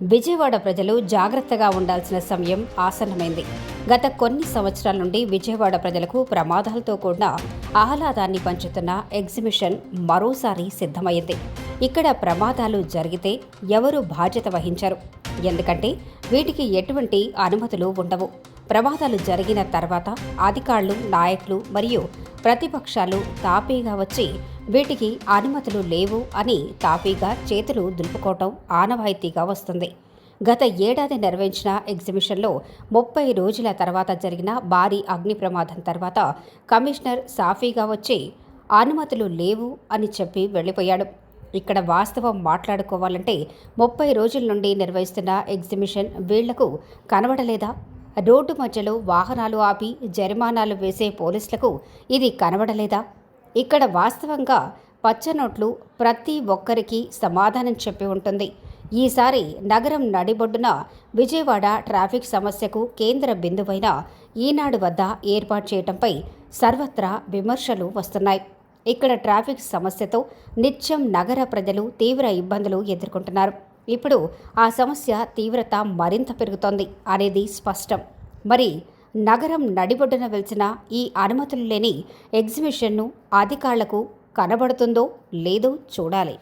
విజయవాడ ప్రజలు జాగ్రత్తగా ఉండాల్సిన సమయం ఆసన్నమైంది. గత కొన్ని సంవత్సరాల నుండి విజయవాడ ప్రజలకు ప్రమాదాలతో కూడిన ఆహ్లాదాన్ని పంచుతున్న ఎగ్జిబిషన్ మరోసారి సిద్ధమైంది. ఇక్కడ ప్రమాదాలు జరిగితే ఎవరు బాధ్యత వహించరు. ఎందుకంటే వీటికి ఎటువంటి అనుమతులు ఉండవు. ప్రమాదాలు జరిగిన తర్వాత అధికారులు నాయకులు మరియు ప్రతిపక్షాలు తాపీగా వచ్చి వీటికి అనుమతులు లేవు అని తాపీగా చేతులు దులుపుకోవటం ఆనవాయితీగా వస్తుంది. గత ఏడాది నిర్వహించిన ఎగ్జిబిషన్లో ముప్పై రోజుల తర్వాత జరిగిన భారీ అగ్ని ప్రమాదం తర్వాత కమిషనర్ సాఫీగా వచ్చి అనుమతులు లేవు అని చెప్పి వెళ్ళిపోయాడు. ఇక్కడ వాస్తవం మాట్లాడుకోవాలంటే ముప్పై రోజుల నుండి నిర్వహిస్తున్న ఎగ్జిబిషన్ వీళ్ళకు కనబడలేదా? రోడ్డు మధ్యలో వాహనాలు ఆపి జరిమానాలు వేసే పోలీసులకు ఇది కనబడలేదా? ఇక్కడ వాస్తవంగా పచ్చనోట్లు ప్రతి ఒక్కరికి సమాధానం చెప్పి ఉంటుంది. ఈసారి నగరం నడిబొడ్డున విజయవాడ ట్రాఫిక్ సమస్యకు కేంద్ర బిందువైన ఈనాడు వద్ద ఏర్పాటు చేయడంపై సర్వత్రా విమర్శలు వస్తున్నాయి. ఇక్కడ ట్రాఫిక్ సమస్యతో నిత్యం నగర ప్రజలు తీవ్ర ఇబ్బందులు ఎదుర్కొంటున్నారు. ఇప్పుడు ఆ సమస్య తీవ్రత మరింత పెరుగుతోంది అనేది స్పష్టం. మరి నగరం నడిబొడ్డున వెలిసిన ఈ అనుమతులు లేని ఎగ్జిబిషన్ను అధికారులకు కనబడుతుందో లేదో చూడాలి.